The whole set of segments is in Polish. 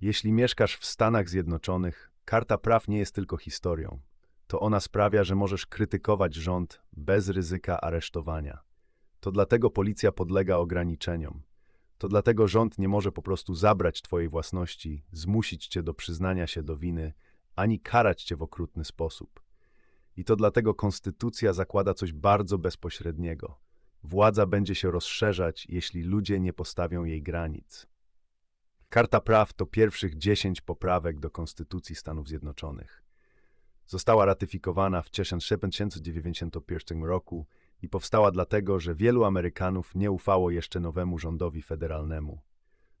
Jeśli mieszkasz w Stanach Zjednoczonych, Karta Praw nie jest tylko historią. To ona sprawia, że możesz krytykować rząd bez ryzyka aresztowania. To dlatego policja podlega ograniczeniom. To dlatego rząd nie może po prostu zabrać twojej własności, zmusić cię do przyznania się do winy, ani karać cię w okrutny sposób. I to dlatego konstytucja zakłada coś bardzo bezpośredniego. Władza będzie się rozszerzać, jeśli ludzie nie postawią jej granic. Karta Praw to pierwszych 10 poprawek do Konstytucji Stanów Zjednoczonych. Została ratyfikowana w 1791 roku i powstała dlatego, że wielu Amerykanów nie ufało jeszcze nowemu rządowi federalnemu.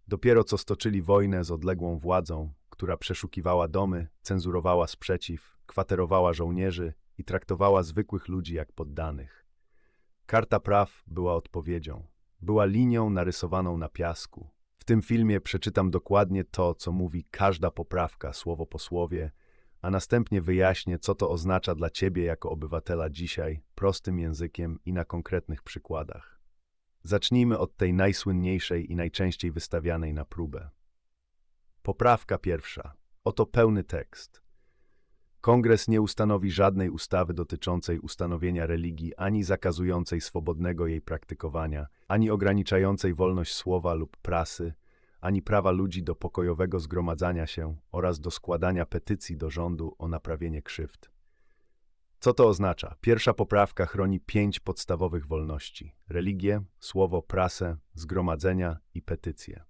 Dopiero co stoczyli wojnę z odległą władzą, która przeszukiwała domy, cenzurowała sprzeciw, kwaterowała żołnierzy i traktowała zwykłych ludzi jak poddanych. Karta Praw była odpowiedzią. Była linią narysowaną na piasku. Tym filmie przeczytam dokładnie to, co mówi każda poprawka, słowo po słowie, a następnie wyjaśnię, co to oznacza dla Ciebie jako obywatela dzisiaj, prostym językiem i na konkretnych przykładach. Zacznijmy od tej najsłynniejszej i najczęściej wystawianej na próbę. Poprawka pierwsza. Oto pełny tekst. Kongres nie ustanowi żadnej ustawy dotyczącej ustanowienia religii ani zakazującej swobodnego jej praktykowania, ani ograniczającej wolność słowa lub prasy, ani prawa ludzi do pokojowego zgromadzania się oraz do składania petycji do rządu o naprawienie krzywd. Co to oznacza? Pierwsza poprawka chroni pięć podstawowych wolności: religię, słowo, prasę, zgromadzenia i petycje.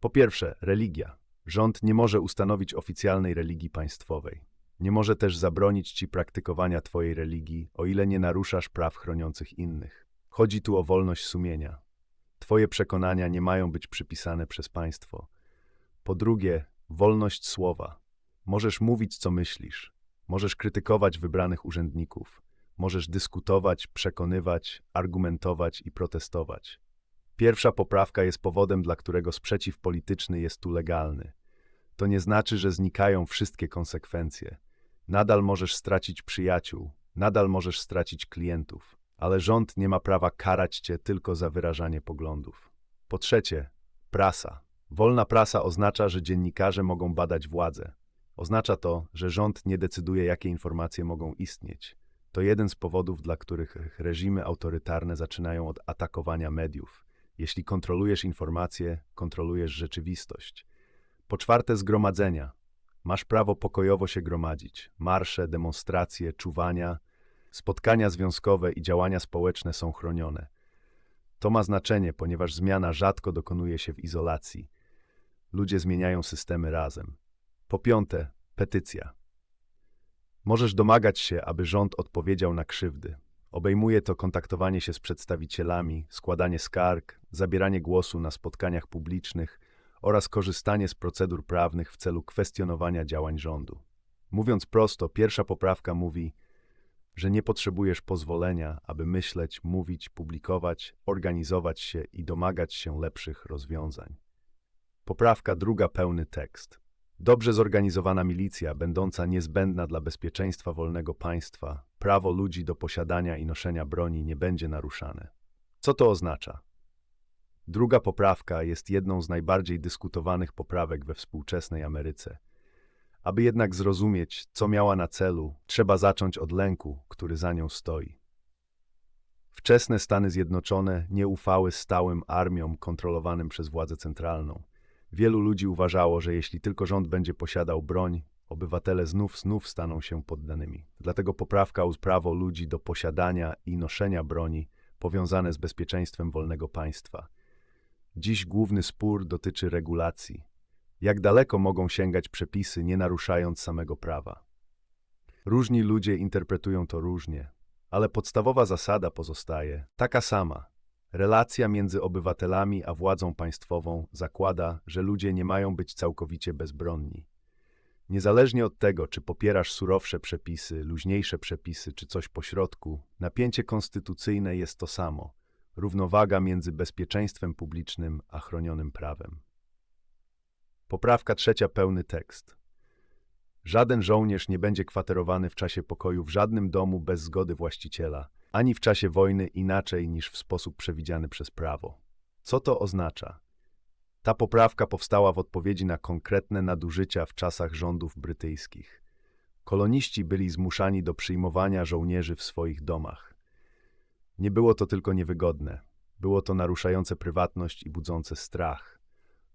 Po pierwsze, religia. Rząd nie może ustanowić oficjalnej religii państwowej. Nie może też zabronić ci praktykowania twojej religii, o ile nie naruszasz praw chroniących innych. Chodzi tu o wolność sumienia. Twoje przekonania nie mają być przypisane przez państwo. Po drugie, wolność słowa. Możesz mówić, co myślisz. Możesz krytykować wybranych urzędników. Możesz dyskutować, przekonywać, argumentować i protestować. Pierwsza poprawka jest powodem, dla którego sprzeciw polityczny jest tu legalny. To nie znaczy, że znikają wszystkie konsekwencje. Nadal możesz stracić przyjaciół, nadal możesz stracić klientów, ale rząd nie ma prawa karać cię tylko za wyrażanie poglądów. Po trzecie, prasa. Wolna prasa oznacza, że dziennikarze mogą badać władzę. Oznacza to, że rząd nie decyduje, jakie informacje mogą istnieć. To jeden z powodów, dla których reżimy autorytarne zaczynają od atakowania mediów. Jeśli kontrolujesz informacje, kontrolujesz rzeczywistość. Po czwarte, zgromadzenia. Masz prawo pokojowo się gromadzić. Marsze, demonstracje, czuwania, spotkania związkowe i działania społeczne są chronione. To ma znaczenie, ponieważ zmiana rzadko dokonuje się w izolacji. Ludzie zmieniają systemy razem. Po piąte, petycja. Możesz domagać się, aby rząd odpowiedział na krzywdy. Obejmuje to kontaktowanie się z przedstawicielami, składanie skarg, zabieranie głosu na spotkaniach publicznych oraz korzystanie z procedur prawnych w celu kwestionowania działań rządu. Mówiąc prosto, pierwsza poprawka mówi, że nie potrzebujesz pozwolenia, aby myśleć, mówić, publikować, organizować się i domagać się lepszych rozwiązań. Poprawka druga pełny tekst. Dobrze zorganizowana milicja, będąca niezbędna dla bezpieczeństwa wolnego państwa, prawo ludzi do posiadania i noszenia broni nie będzie naruszane. Co to oznacza? Druga poprawka jest jedną z najbardziej dyskutowanych poprawek we współczesnej Ameryce. Aby jednak zrozumieć, co miała na celu, trzeba zacząć od lęku, który za nią stoi. Wczesne Stany Zjednoczone nie ufały stałym armiom kontrolowanym przez władzę centralną. Wielu ludzi uważało, że jeśli tylko rząd będzie posiadał broń, obywatele znów znów staną się poddanymi. Dlatego poprawka prawo ludzi do posiadania i noszenia broni powiązane z bezpieczeństwem wolnego państwa. Dziś główny spór dotyczy regulacji. Jak daleko mogą sięgać przepisy, nie naruszając samego prawa? Różni ludzie interpretują to różnie, ale podstawowa zasada pozostaje taka sama. Relacja między obywatelami a władzą państwową zakłada, że ludzie nie mają być całkowicie bezbronni. Niezależnie od tego, czy popierasz surowsze przepisy, luźniejsze przepisy, czy coś pośrodku, napięcie konstytucyjne jest to samo równowaga między bezpieczeństwem publicznym a chronionym prawem. Poprawka trzecia pełny tekst. Żaden żołnierz nie będzie kwaterowany w czasie pokoju w żadnym domu bez zgody właściciela, ani w czasie wojny inaczej niż w sposób przewidziany przez prawo. Co to oznacza? Ta poprawka powstała w odpowiedzi na konkretne nadużycia w czasach rządów brytyjskich. Koloniści byli zmuszani do przyjmowania żołnierzy w swoich domach. Nie było to tylko niewygodne, było to naruszające prywatność i budzące strach.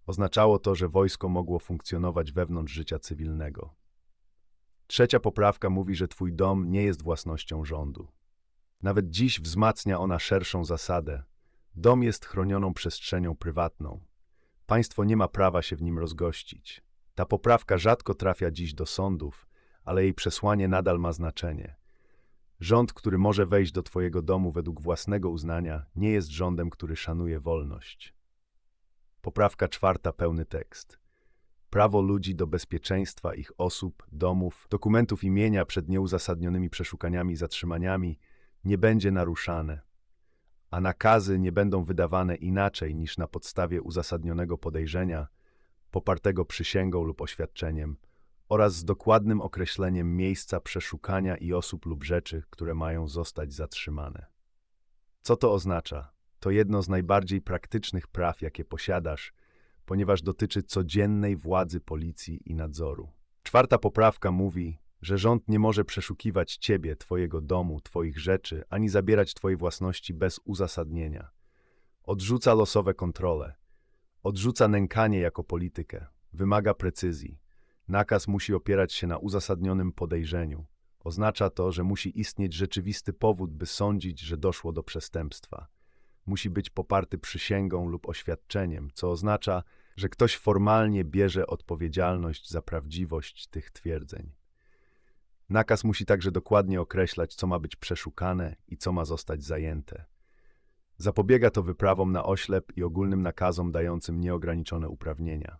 Oznaczało to, że wojsko mogło funkcjonować wewnątrz życia cywilnego. Trzecia poprawka mówi, że twój dom nie jest własnością rządu. Nawet dziś wzmacnia ona szerszą zasadę. Dom jest chronioną przestrzenią prywatną. Państwo nie ma prawa się w nim rozgościć. Ta poprawka rzadko trafia dziś do sądów, ale jej przesłanie nadal ma znaczenie. Rząd, który może wejść do Twojego domu według własnego uznania, nie jest rządem, który szanuje wolność. Poprawka czwarta, pełny tekst. Prawo ludzi do bezpieczeństwa ich osób, domów, dokumentów imienia przed nieuzasadnionymi przeszukaniami i zatrzymaniami nie będzie naruszane, a nakazy nie będą wydawane inaczej niż na podstawie uzasadnionego podejrzenia, popartego przysięgą lub oświadczeniem, oraz z dokładnym określeniem miejsca przeszukania i osób lub rzeczy, które mają zostać zatrzymane. Co to oznacza? To jedno z najbardziej praktycznych praw, jakie posiadasz, ponieważ dotyczy codziennej władzy policji i nadzoru. Czwarta poprawka mówi, że rząd nie może przeszukiwać ciebie, twojego domu, twoich rzeczy, ani zabierać twojej własności bez uzasadnienia. Odrzuca losowe kontrole, odrzuca nękanie jako politykę, wymaga precyzji. Nakaz musi opierać się na uzasadnionym podejrzeniu. Oznacza to, że musi istnieć rzeczywisty powód, by sądzić, że doszło do przestępstwa. Musi być poparty przysięgą lub oświadczeniem, co oznacza, że ktoś formalnie bierze odpowiedzialność za prawdziwość tych twierdzeń. Nakaz musi także dokładnie określać, co ma być przeszukane i co ma zostać zajęte. Zapobiega to wyprawom na oślep i ogólnym nakazom dającym nieograniczone uprawnienia.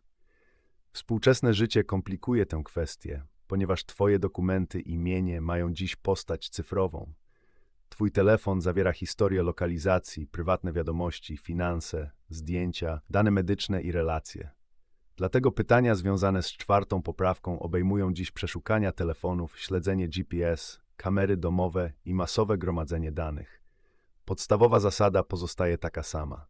Współczesne życie komplikuje tę kwestię, ponieważ Twoje dokumenty i mienie mają dziś postać cyfrową. Twój telefon zawiera historię lokalizacji, prywatne wiadomości, finanse, zdjęcia, dane medyczne i relacje. Dlatego pytania związane z czwartą poprawką obejmują dziś przeszukania telefonów, śledzenie GPS, kamery domowe i masowe gromadzenie danych. Podstawowa zasada pozostaje taka sama.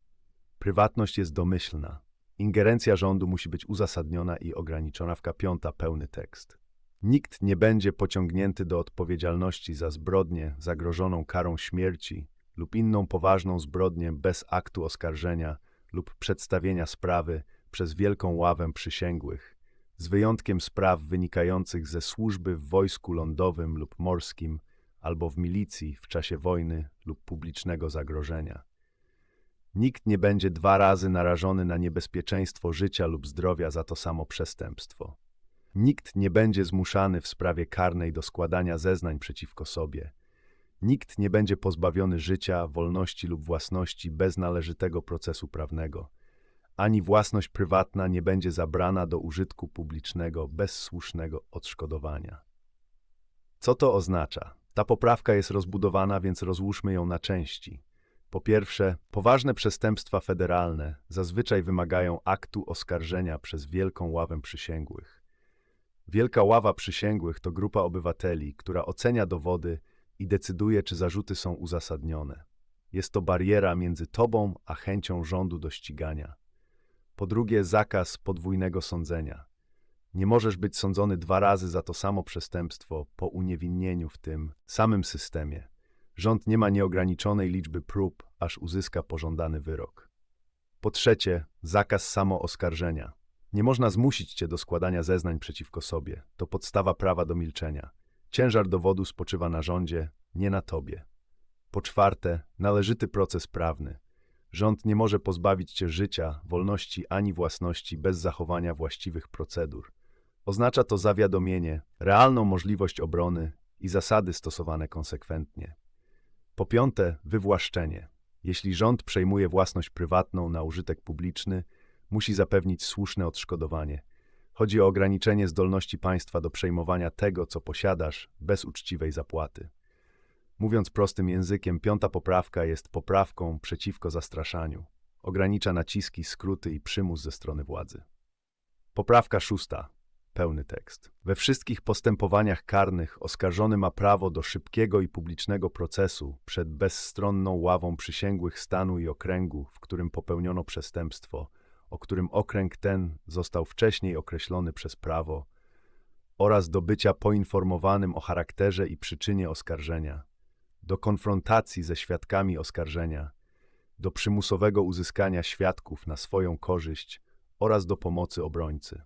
Prywatność jest domyślna. Ingerencja rządu musi być uzasadniona i ograniczona w piąta pełny tekst. Nikt nie będzie pociągnięty do odpowiedzialności za zbrodnię zagrożoną karą śmierci lub inną poważną zbrodnię bez aktu oskarżenia lub przedstawienia sprawy przez wielką ławę przysięgłych, z wyjątkiem spraw wynikających ze służby w wojsku lądowym lub morskim albo w milicji w czasie wojny lub publicznego zagrożenia. Nikt nie będzie dwa razy narażony na niebezpieczeństwo życia lub zdrowia za to samo przestępstwo. Nikt nie będzie zmuszany w sprawie karnej do składania zeznań przeciwko sobie. Nikt nie będzie pozbawiony życia, wolności lub własności bez należytego procesu prawnego. Ani własność prywatna nie będzie zabrana do użytku publicznego bez słusznego odszkodowania. Co to oznacza? Ta poprawka jest rozbudowana, więc rozłóżmy ją na części. Po pierwsze, poważne przestępstwa federalne zazwyczaj wymagają aktu oskarżenia przez Wielką Ławę Przysięgłych. Wielka Ława Przysięgłych to grupa obywateli, która ocenia dowody i decyduje, czy zarzuty są uzasadnione. Jest to bariera między tobą a chęcią rządu do ścigania. Po drugie, zakaz podwójnego sądzenia. Nie możesz być sądzony dwa razy za to samo przestępstwo po uniewinnieniu w tym samym systemie. Rząd nie ma nieograniczonej liczby prób, aż uzyska pożądany wyrok. Po trzecie, zakaz samooskarżenia. Nie można zmusić cię do składania zeznań przeciwko sobie. To podstawa prawa do milczenia. Ciężar dowodu spoczywa na rządzie, nie na tobie. Po czwarte, należyty proces prawny. Rząd nie może pozbawić cię życia, wolności ani własności bez zachowania właściwych procedur. Oznacza to zawiadomienie, realną możliwość obrony i zasady stosowane konsekwentnie. Po piąte, wywłaszczenie. Jeśli rząd przejmuje własność prywatną na użytek publiczny, musi zapewnić słuszne odszkodowanie. Chodzi o ograniczenie zdolności państwa do przejmowania tego, co posiadasz, bez uczciwej zapłaty. Mówiąc prostym językiem, piąta poprawka jest poprawką przeciwko zastraszaniu. Ogranicza naciski, skróty i przymus ze strony władzy. Poprawka szósta. Pełny tekst. We wszystkich postępowaniach karnych oskarżony ma prawo do szybkiego i publicznego procesu przed bezstronną ławą przysięgłych stanu i okręgu, w którym popełniono przestępstwo, o którym okręg ten został wcześniej określony przez prawo, oraz do bycia poinformowanym o charakterze i przyczynie oskarżenia, do konfrontacji ze świadkami oskarżenia, do przymusowego uzyskania świadków na swoją korzyść oraz do pomocy obrońcy.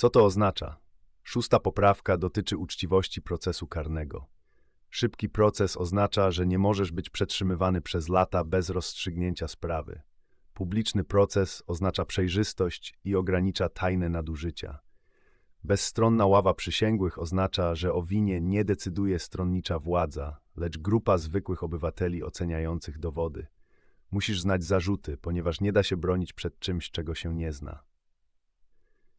Co to oznacza? Szósta poprawka dotyczy uczciwości procesu karnego. Szybki proces oznacza, że nie możesz być przetrzymywany przez lata bez rozstrzygnięcia sprawy. Publiczny proces oznacza przejrzystość i ogranicza tajne nadużycia. Bezstronna ława przysięgłych oznacza, że o winie nie decyduje stronnicza władza, lecz grupa zwykłych obywateli oceniających dowody. Musisz znać zarzuty, ponieważ nie da się bronić przed czymś, czego się nie zna.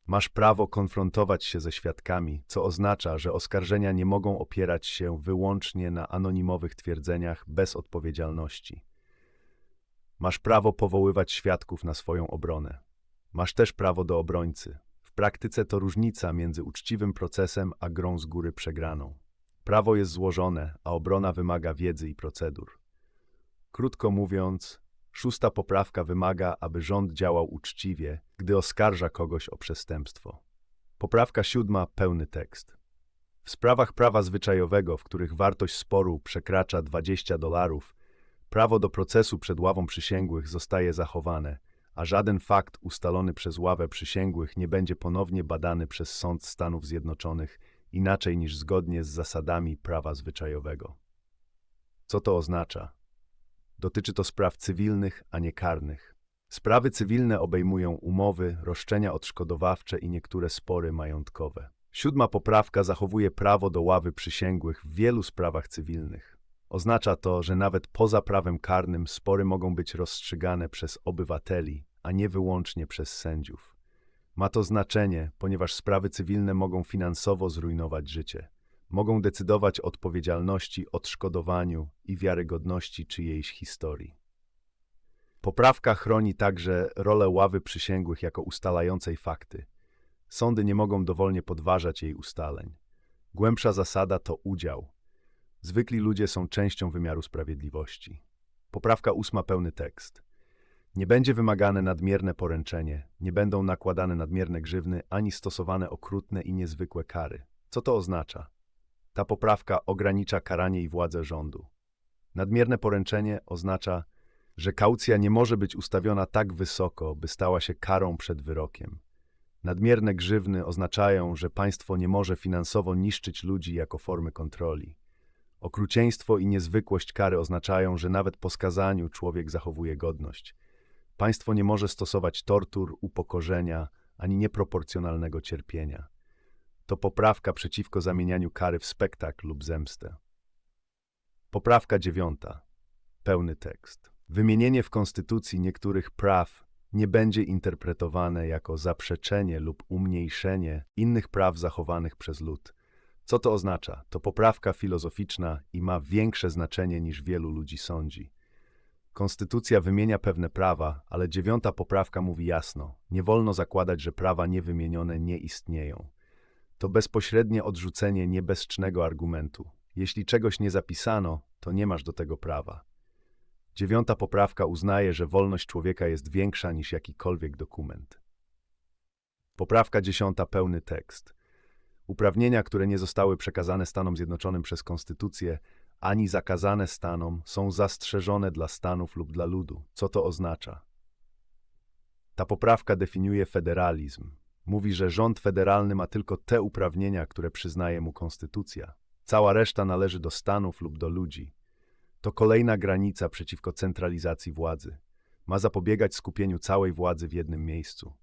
Masz prawo konfrontować się ze świadkami, co oznacza, że oskarżenia nie mogą opierać się wyłącznie na anonimowych twierdzeniach bez odpowiedzialności. Masz prawo powoływać świadków na swoją obronę. Masz też prawo do obrońcy. W praktyce to różnica między uczciwym procesem a grą z góry przegraną. Prawo jest złożone, a obrona wymaga wiedzy i procedur. Krótko mówiąc, Szósta poprawka wymaga, aby rząd działał uczciwie, gdy oskarża kogoś o przestępstwo. Poprawka siódma pełny tekst. W sprawach prawa zwyczajowego, w których wartość sporu przekracza 20 dolarów, prawo do procesu przed ławą przysięgłych zostaje zachowane, a żaden fakt ustalony przez ławę przysięgłych nie będzie ponownie badany przez Sąd Stanów Zjednoczonych inaczej niż zgodnie z zasadami prawa zwyczajowego. Co to oznacza? Dotyczy to spraw cywilnych, a nie karnych. Sprawy cywilne obejmują umowy, roszczenia odszkodowawcze i niektóre spory majątkowe. Siódma poprawka zachowuje prawo do ławy przysięgłych w wielu sprawach cywilnych. Oznacza to, że nawet poza prawem karnym spory mogą być rozstrzygane przez obywateli, a nie wyłącznie przez sędziów. Ma to znaczenie, ponieważ sprawy cywilne mogą finansowo zrujnować życie mogą decydować o odpowiedzialności, odszkodowaniu i wiarygodności czyjejś historii. Poprawka chroni także rolę ławy przysięgłych jako ustalającej fakty. Sądy nie mogą dowolnie podważać jej ustaleń. Głębsza zasada to udział. Zwykli ludzie są częścią wymiaru sprawiedliwości. Poprawka ósma pełny tekst. Nie będzie wymagane nadmierne poręczenie, nie będą nakładane nadmierne grzywny ani stosowane okrutne i niezwykłe kary. Co to oznacza? Ta poprawka ogranicza karanie i władzę rządu. Nadmierne poręczenie oznacza, że kaucja nie może być ustawiona tak wysoko, by stała się karą przed wyrokiem. Nadmierne grzywny oznaczają, że państwo nie może finansowo niszczyć ludzi jako formy kontroli. Okrucieństwo i niezwykłość kary oznaczają, że nawet po skazaniu człowiek zachowuje godność. Państwo nie może stosować tortur, upokorzenia ani nieproporcjonalnego cierpienia to poprawka przeciwko zamienianiu kary w spektakl lub zemstę. Poprawka dziewiąta. Pełny tekst. Wymienienie w Konstytucji niektórych praw nie będzie interpretowane jako zaprzeczenie lub umniejszenie innych praw zachowanych przez lud. Co to oznacza? To poprawka filozoficzna i ma większe znaczenie niż wielu ludzi sądzi. Konstytucja wymienia pewne prawa, ale dziewiąta poprawka mówi jasno: nie wolno zakładać, że prawa niewymienione nie istnieją to bezpośrednie odrzucenie niebezcznego argumentu. Jeśli czegoś nie zapisano, to nie masz do tego prawa. Dziewiąta poprawka uznaje, że wolność człowieka jest większa niż jakikolwiek dokument. Poprawka dziesiąta pełny tekst. Uprawnienia, które nie zostały przekazane Stanom Zjednoczonym przez Konstytucję, ani zakazane Stanom, są zastrzeżone dla Stanów lub dla ludu. Co to oznacza? Ta poprawka definiuje federalizm, Mówi, że rząd federalny ma tylko te uprawnienia, które przyznaje mu konstytucja. Cała reszta należy do stanów lub do ludzi. To kolejna granica przeciwko centralizacji władzy. Ma zapobiegać skupieniu całej władzy w jednym miejscu.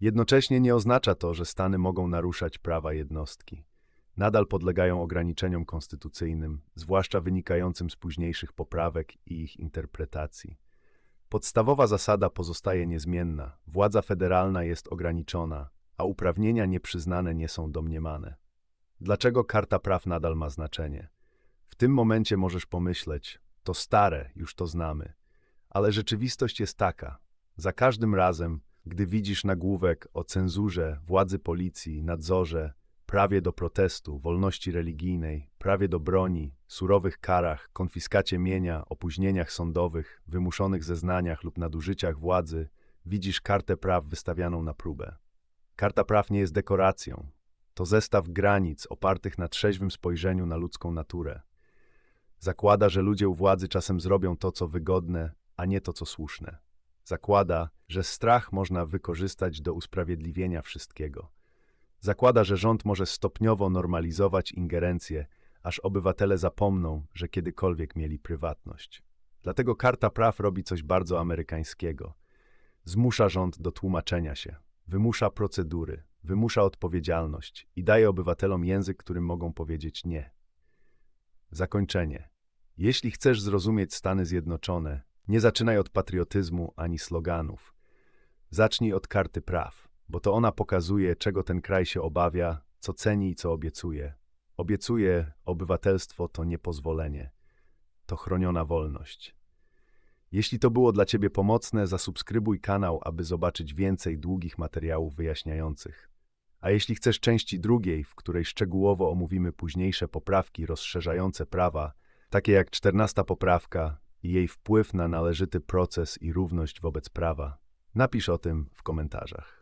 Jednocześnie nie oznacza to, że Stany mogą naruszać prawa jednostki. Nadal podlegają ograniczeniom konstytucyjnym, zwłaszcza wynikającym z późniejszych poprawek i ich interpretacji. Podstawowa zasada pozostaje niezmienna. Władza federalna jest ograniczona, a uprawnienia nieprzyznane nie są domniemane. Dlaczego karta praw nadal ma znaczenie? W tym momencie możesz pomyśleć, to stare, już to znamy. Ale rzeczywistość jest taka. Za każdym razem, gdy widzisz nagłówek o cenzurze, władzy policji, nadzorze, prawie do protestu, wolności religijnej, prawie do broni, surowych karach, konfiskacie mienia, opóźnieniach sądowych, wymuszonych zeznaniach lub nadużyciach władzy, widzisz kartę praw wystawianą na próbę. Karta praw nie jest dekoracją. To zestaw granic opartych na trzeźwym spojrzeniu na ludzką naturę. Zakłada, że ludzie u władzy czasem zrobią to, co wygodne, a nie to, co słuszne. Zakłada, że strach można wykorzystać do usprawiedliwienia wszystkiego. Zakłada, że rząd może stopniowo normalizować ingerencję, aż obywatele zapomną, że kiedykolwiek mieli prywatność. Dlatego Karta Praw robi coś bardzo amerykańskiego. Zmusza rząd do tłumaczenia się, wymusza procedury, wymusza odpowiedzialność i daje obywatelom język, którym mogą powiedzieć nie. Zakończenie. Jeśli chcesz zrozumieć Stany Zjednoczone, nie zaczynaj od patriotyzmu ani sloganów. Zacznij od karty praw, bo to ona pokazuje, czego ten kraj się obawia, co ceni i co obiecuje. Obiecuje, obywatelstwo to niepozwolenie, to chroniona wolność. Jeśli to było dla Ciebie pomocne, zasubskrybuj kanał, aby zobaczyć więcej długich materiałów wyjaśniających. A jeśli chcesz części drugiej, w której szczegółowo omówimy późniejsze poprawki rozszerzające prawa, takie jak czternasta poprawka i jej wpływ na należyty proces i równość wobec prawa, napisz o tym w komentarzach.